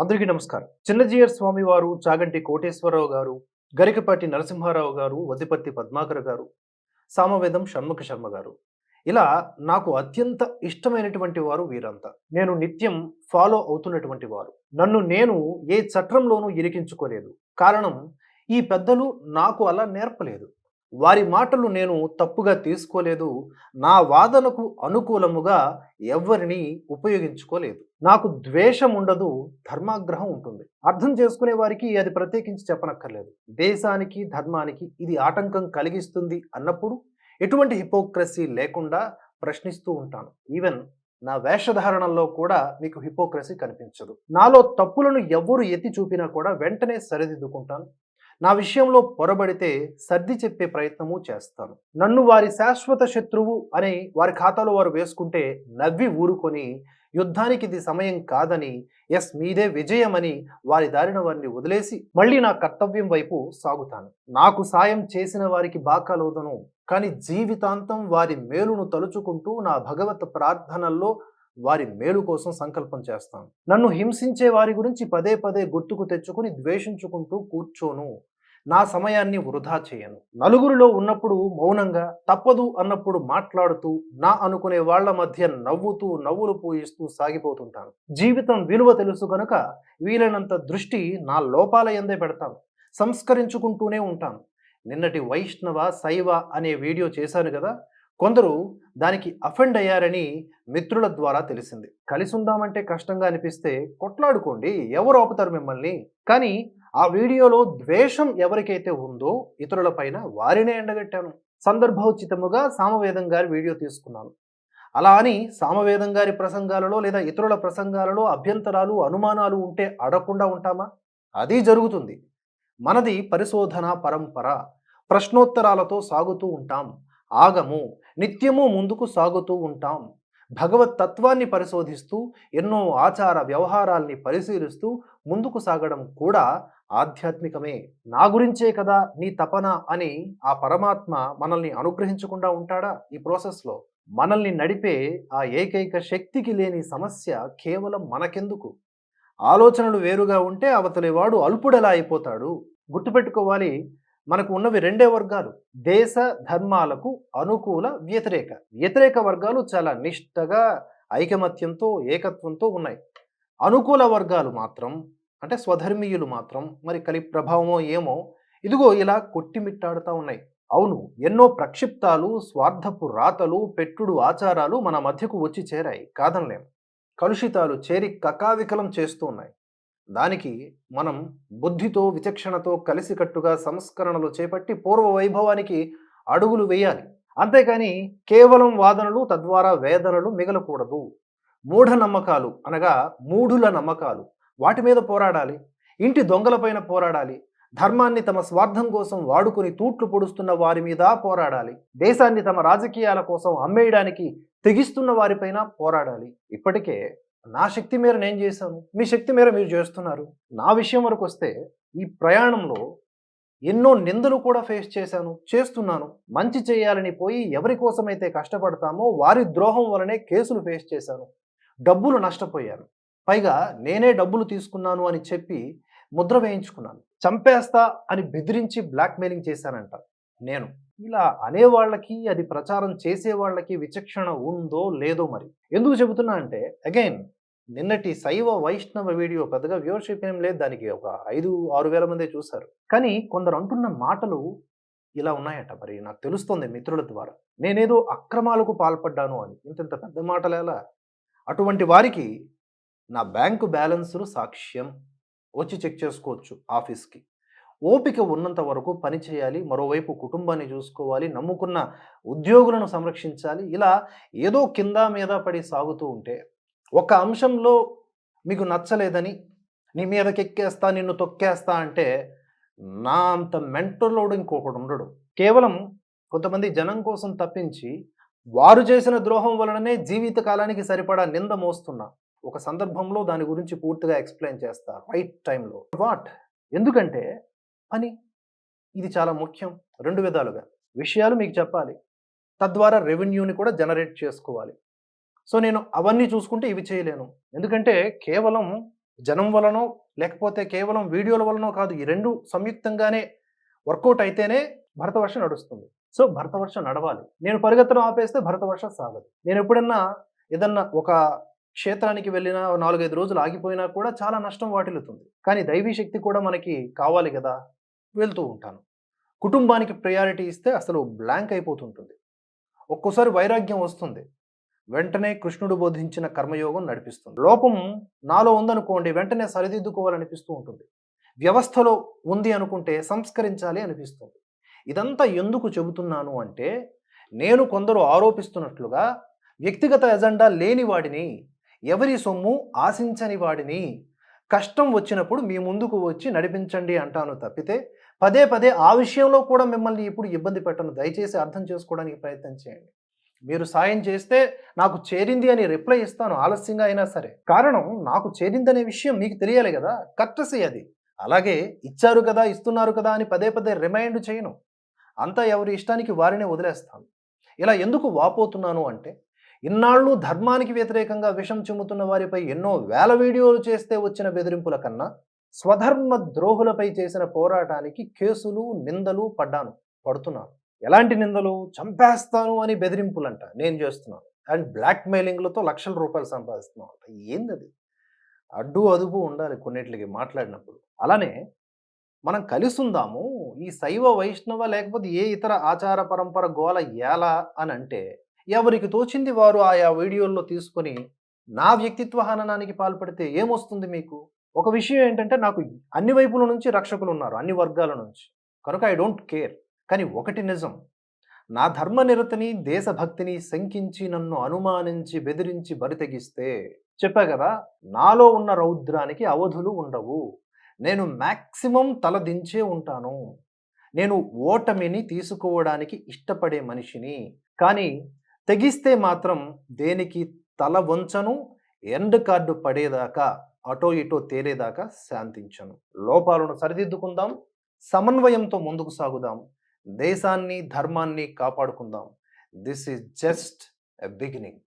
అందరికీ నమస్కారం. చిన్నజీయర్ స్వామి వారు చాగంటి కోటేశ్వరరావు గారు గరికపాటి నరసింహారావు గారు వదిపత్తి పద్మాకర్ గారు సామవేదం షణ్ముఖ శర్మ గారు. ఇలా నాకు అత్యంత ఇష్టమైనటువంటి వారు వీరంతా. నేను నిత్యం ఫాలో అవుతున్నటువంటి వారు. నన్ను నేను ఏ చట్రంలోనూ ఇరికించుకోలేదు. కారణం ఈ పెద్దలు నాకు అలా నేర్పలేదు. వారి మాటలు నేను తప్పుగా తీసుకోలేదు. నా వాదనకు అనుకూలముగా ఎవరిని ఉపయోగించుకోలేదు. నాకు ద్వేషం ఉండదు ధర్మాగ్రహం ఉంటుంది. అర్థం చేసుకునే వారికి అది ప్రత్యేకించి చెప్పనక్కర్లేదు. దేశానికి ధర్మానికి ఇది ఆటంకం కలిగిస్తుంది అన్నప్పుడు ఎటువంటి హిపోక్రసీ లేకుండా ప్రశ్నిస్తూ ఉంటాను. ఈవెన్ నా వేషధారణలో కూడా మీకు హిపోక్రసీ కనిపించదు. నాలో తప్పులను ఎవరు ఎత్తి చూపినా కూడా వెంటనే సరిదిద్దుకుంటాను. నా విషయంలో పొరబడితే సర్ది చెప్పే ప్రయత్నము చేస్తాను. నన్ను వారి శాశ్వత శత్రువు అని వారి ఖాతాలో వారు వేసుకుంటే నవ్వి ఊరుకొని యుద్ధానికి ఇది సమయం కాదని ఎస్ మీదే విజయమని వారి దారిన వారిని వదిలేసి మళ్ళీ నా కర్తవ్యం వైపు సాగుతాను. నాకు సాయం చేసిన వారికి బాకాలోదను కానీ జీవితాంతం వారి మేలును తలుచుకుంటూ నా భగవత్ ప్రార్థనల్లో వారి మేలు కోసం సంకల్పం చేస్తాను. నన్ను హింసించే వారి గురించి పదే పదే గుర్తుకు తెచ్చుకుని ద్వేషించుకుంటూ కూర్చోను. నా సమయాన్ని వృధా చేయను. నలుగురిలో ఉన్నప్పుడు మౌనంగా తప్పదు అన్నప్పుడు మాట్లాడుతూ నా అనుకునే వాళ్ళ మధ్య నవ్వుతూ నవ్వులు పూయిస్తూ సాగిపోతుంటాను. జీవితం విలువ తెలుసు కనుక వీలైనంత దృష్టి నా లోపాల ఎందే పెడతాను. సంస్కరించుకుంటూనే ఉంటాను. నిన్నటి వైష్ణవ శైవ అనే వీడియో చేశాను కదా కొందరు దానికి అఫెండ్ అయ్యారని మిత్రుల ద్వారా తెలిసింది. కలిసి ఉందామంటే కష్టంగా అనిపిస్తే కొట్లాడుకోండి ఎవరు ఆపుతారు మిమ్మల్ని? కానీ ఆ వీడియోలో ద్వేషం ఎవరికైతే ఉందో ఇతరులపైన వారినే ఎండగట్టాను. సందర్భోచితముగా సామవేదం గారి వీడియో తీసుకున్నాను. అలా అని సామవేదం గారి ప్రసంగాలలో లేదా ఇతరుల ప్రసంగాలలో అభ్యంతరాలు అనుమానాలు ఉంటే అడగకుండా ఉంటామా? అది జరుగుతుంది. మనది పరిశోధన పరంపర. ప్రశ్నోత్తరాలతో సాగుతూ ఉంటాం. ఆగము నిత్యము ముందుకు సాగుతూ ఉంటాం. భగవత్ తత్వాన్ని పరిశోధిస్తూ ఎన్నో ఆచార వ్యవహారాల్ని పరిశీలిస్తూ ముందుకు సాగడం కూడా ఆధ్యాత్మికమే నా గురించే కదా నీ తపన అని ఆ పరమాత్మ మనల్ని అనుగ్రహించకుండా ఉంటాడా? ఈ ప్రాసెస్లో మనల్ని నడిపే ఆ ఏకైక శక్తికి లేని సమస్య కేవలం మనకెందుకు? ఆలోచనలు వేరుగా ఉంటే అవతలివాడు అల్పుడెలా అయిపోతాడు. గుర్తుపెట్టుకోవాలి మనకు ఉన్నవి రెండే వర్గాలు దేశ ధర్మాలకు అనుకూల వ్యతిరేక. వ్యతిరేక వర్గాలు చాలా నిష్టగా ఐకమత్యంతో ఏకత్వంతో ఉన్నాయి. అనుకూల వర్గాలు మాత్రం అంటే స్వధర్మీయులు మాత్రం మరి కలి ప్రభావమో ఏమో ఇదిగో ఇలా కొట్టిమిట్టాడుతూ ఉన్నాయి. అవును ఎన్నో ప్రక్షిప్తాలు స్వార్థపు రాతలు పెట్టుడు ఆచారాలు మన మధ్యకు వచ్చి చేరాయి. కాదనలేం. కలుషితాలు చేరి కకావికలం చేస్తూ ఉన్నాయి. దానికి మనం బుద్ధితో విచక్షణతో కలిసికట్టుగా సంస్కరణలు చేపట్టి పూర్వ వైభవానికి అడుగులు వేయాలి. అంతేకాని కేవలం వాదనలు తద్వారా వేదనలు మిగలకూడదు. మూఢనమ్మకాలు అనగా మూఢుల నమ్మకాలు. వాటి మీద పోరాడాలి. ఇంటి దొంగలపైన పోరాడాలి. ధర్మాన్ని తమ స్వార్థం కోసం వాడుకొని తూట్లు పొడుస్తున్న వారి మీద పోరాడాలి. దేశాన్ని తమ రాజకీయాల కోసం అమ్మేయడానికి తెగిస్తున్న వారిపైన పోరాడాలి. ఇప్పటికే నా శక్తి మేర నేను చేశాను. మీ శక్తి మేర మీరు చేస్తున్నారు. నా విషయం వరకు వస్తే ఈ ప్రయాణంలో ఎన్నో నిందలు కూడా ఫేస్ చేశాను చేస్తున్నాను. మంచి చేయాలని పోయి ఎవరి కోసమైతే కష్టపడతామో వారి ద్రోహం వలనే కేసులు ఫేస్ చేశాను. డబ్బులు నష్టపోయాను. పైగా నేనే డబ్బులు తీసుకున్నాను అని చెప్పి ముద్ర వేయించుకున్నాను. చంపేస్తా అని బెదిరించి బ్లాక్మెయిలింగ్ చేశానంట. నేను. ఇలా అనేవాళ్ళకి అది ప్రచారం చేసే వాళ్ళకి విచక్షణ ఉందో లేదో మరి. ఎందుకు చెబుతున్నా అంటే అగైన్ నిన్నటి శైవ వైష్ణవ వీడియో పెద్దగా వ్యూవర్షిప్ ఏం లేదు. దానికి ఒక ఐదు ఆరు వేల మందే చూశారు. కానీ కొందరు అంటున్న మాటలు ఇలా ఉన్నాయట మరి. నాకు తెలుస్తుంది మిత్రుల ద్వారా. నేనేదో అక్రమాలకు పాల్పడ్డాను అని. ఇంత పెద్ద మాటలు ఎలా అటువంటి వారికి నా బ్యాంకు బ్యాలెన్సులు సాక్ష్యం వచ్చి చెక్ చేసుకోవచ్చు ఆఫీస్కి. ఓపిక ఉన్నంత వరకు పని చేయాలి మరోవైపు కుటుంబాన్ని చూసుకోవాలి నమ్ముకున్న ఉద్యోగులను సంరక్షించాలి ఇలా ఏదో కింద మీద పడి సాగుతూ ఉంటే ఒక అంశంలో మీకు నచ్చలేదని నీ మీదకి ఎక్కేస్తా నిన్ను తొక్కేస్తా అంటే నా అంత మెంటల్లోడు ఇంకొకడు ఉండడు. కేవలం కొంతమంది జనం కోసం తప్పించి వారు చేసిన ద్రోహం వలననే జీవిత కాలానికి సరిపడా నింద మోస్తున్నా. ఒక సందర్భంలో దాని గురించి పూర్తిగా ఎక్స్ప్లెయిన్ చేస్తా రైట్ టైంలో వాట్ ఎందుకంటే పని. ఇది చాలా ముఖ్యం. రెండు విధాలుగా. విషయాలు మీకు చెప్పాలి. తద్వారా రెవెన్యూని కూడా జనరేట్ చేసుకోవాలి. సో నేను అవన్నీ చూసుకుంటే ఇవి చేయలేను. ఎందుకంటే కేవలం జనం వలనో లేకపోతే కేవలం వీడియోల వలనో కాదు ఈ రెండు సంయుక్తంగానే వర్కౌట్ అయితేనే భరతవర్షం నడుస్తుంది. సో భరతవర్షం నడవాలి. నేను పరిగెత్తడం ఆపేస్తే భరతవర్షం సాగదు. నేను ఎప్పుడన్నా ఏదన్నా ఒక క్షేత్రానికి వెళ్ళినా నాలుగైదు రోజులు ఆగిపోయినా కూడా చాలా నష్టం వాటిల్లుతుంది. కానీ దైవీ శక్తి కూడా మనకి కావాలి కదా వెళ్తూ ఉంటాను. కుటుంబానికి ప్రయారిటీ ఇస్తే అసలు బ్లాంక్ అయిపోతుంటుంది. ఒక్కోసారి వైరాగ్యం వస్తుంది. వెంటనే కృష్ణుడు బోధించిన కర్మయోగం నడిపిస్తుంది. లోపం నాలో ఉందనుకోండి వెంటనే సరిదిద్దుకోవాలనిపిస్తూ ఉంటుంది. వ్యవస్థలో ఉంది అనుకుంటే సంస్కరించాలి అనిపిస్తుంది. ఇదంతా ఎందుకు చెబుతున్నాను అంటే నేను కొందరు ఆరోపిస్తున్నట్లుగా వ్యక్తిగత ఎజెండా లేని వాడిని ఎవరి సొమ్ము ఆశించని వాడిని. కష్టం వచ్చినప్పుడు మీ ముందుకు వచ్చి నడిపించండి అంటాను తప్పితే పదే పదే ఆ విషయంలో కూడా మిమ్మల్ని ఇప్పుడు ఇబ్బంది పెట్టను. దయచేసి అర్థం చేసుకోవడానికి ప్రయత్నం చేయండి. మీరు సాయం చేస్తే నాకు చేరింది అని రిప్లై ఇస్తాను ఆలస్యంగా అయినా సరే. కారణం నాకు చేరిందనే విషయం మీకు తెలియాలి కదా కర్టసీ అది. అలాగే ఇచ్చారు కదా ఇస్తున్నారు కదా అని పదే పదే రిమైండ్ చేయను. అంతా ఎవరి ఇష్టానికి వారినే వదిలేస్తాను. ఇలా ఎందుకు వాపోతున్నాను అంటే ఇన్నాళ్ళు ధర్మానికి వ్యతిరేకంగా విషం చిమ్ముతున్న వారిపై ఎన్నో వేల వీడియోలు చేస్తే వచ్చిన బెదిరింపుల కన్నా స్వధర్మ ద్రోహులపై చేసిన పోరాటానికి కేసులు నిందలు పడ్డాను పడుతున్నాను. ఎలాంటి నిందలు? చంపేస్తాను అని బెదిరింపులంట. నేను చేస్తున్నాను. అండ్ బ్లాక్ మెయిలింగ్లతో లక్షల రూపాయలు సంపాదిస్తున్నాను. అంట ఏందది? అడ్డు అదుపు ఉండాలి కొన్నిటికి మాట్లాడినప్పుడు. అలానే మనం కలిసుందాము. ఈ శైవ వైష్ణవ లేకపోతే ఏ ఇతర ఆచార పరంపర గోల ఎలా అని అంటే ఎవరికి తోచింది వారు ఆయా వీడియోల్లో తీసుకొని నా వ్యక్తిత్వ హననానికి పాల్పడితే ఏమొస్తుంది మీకు? ఒక విషయం ఏంటంటే నాకు అన్ని వైపుల నుంచి రక్షకులు ఉన్నారు అన్ని వర్గాల నుంచి. కనుక ఐ డోంట్ కేర్. కానీ ఒకటి నిజం. నా ధర్మనిరతిని దేశభక్తిని శంకించి నన్ను అనుమానించి బెదిరించి బరితెగిస్తే చెప్పా కదా నాలో ఉన్న రౌద్రానికి అవధులు ఉండవు. నేను మ్యాక్సిమం తలదించే ఉంటాను. నేను ఓటమిని తీసుకోవడానికి ఇష్టపడే మనిషిని. కానీ తెగిస్తే మాత్రం దేనికి తల వంచను ఎండ్ కార్డు పడేదాకా అటో ఇటో తేలేదాకా శాంతించను. లోపాలను సరిదిద్దుకుందాం సమన్వయంతో ముందుకు సాగుదాం దేశాన్ని ధర్మాన్ని కాపాడుకుందాం. This is just a beginning